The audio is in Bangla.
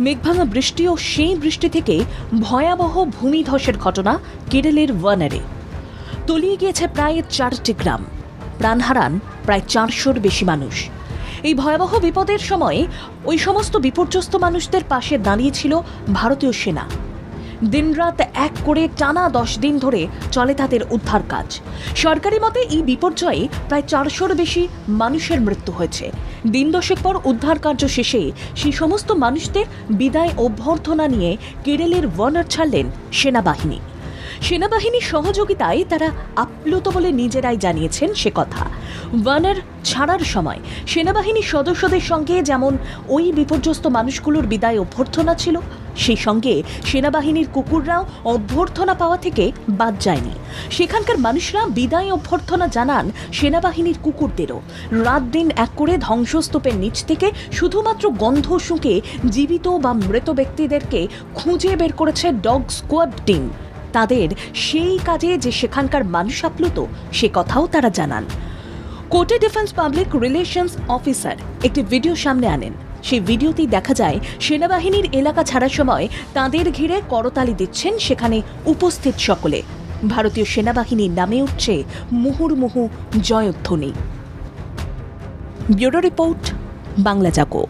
মেঘভাঙা বৃষ্টি ও সেই বৃষ্টি থেকে ভয়াবহ ভূমিধসের ঘটনা কেরলের ওয়ানারে। তলিয়ে গিয়েছে প্রায় চারটি গ্রাম। প্রাণ হারান প্রায় চারশোর বেশি মানুষ। এই ভয়াবহ বিপদের সময় ওই সমস্ত বিপর্যস্ত মানুষদের পাশে দাঁড়িয়েছিল ভারতীয় সেনা। দিনরাত এক করে টানা দশ দিন ধরে চলে তাদের উদ্ধার কাজ। সরকারি মতে এই বিপর্যয়ে প্রায় চারশোর বেশি মানুষের মৃত্যু হয়েছে। দিন দশেক পর উদ্ধার কার্য শেষে সেই সমস্ত মানুষদের বিদায় অভ্যর্থনা নিয়ে কেরলের ওয়ানার ছাড়লেন সেনাবাহিনী। সেনাবাহিনীর সহযোগিতায় তারা আপ্লুত বলে নিজেরাই জানিয়েছেন সে কথা। ওয়ানার ছাড়ার সময় সেনাবাহিনীর সদস্যদের সঙ্গে যেমন ওই বিপর্যস্ত মানুষগুলোর বিদায় অভ্যর্থনা ছিল সেই সঙ্গে সেনাবাহিনীর কুকুররাও অভ্যর্থনা পাওয়া থেকে বাদ যায়নি। সেখানকার মানুষরা বিদায় অভ্যর্থনা জানান সেনাবাহিনীর কুকুরদেরও। রাত দিন এক করে ধ্বংসস্তূপের নিচ থেকে শুধুমাত্র গন্ধ শুঁকে জীবিত বা মৃত ব্যক্তিদেরকে খুঁজে বের করেছে ডগ স্কোয়াড টিম। তাদের সেই কাজে যে সেখানকার মানুষ আপ্লুত, সে কথাও তারা জানান। কোটে ডিফেন্স পাবলিক রিলেশনস অফিসার একটি ভিডিও সামনে আনেন। সেই ভিডিওতেই দেখা যায়, সেনাবাহিনীর এলাকা ছাড়ার সময় তাদের ঘিরে করতালি দিচ্ছেন সেখানে উপস্থিত সকলে। ভারতীয় সেনাবাহিনীর নামে উঠছে মুহুর্মুহু জয়ধ্বনি। Bureau report, Bangla Jago.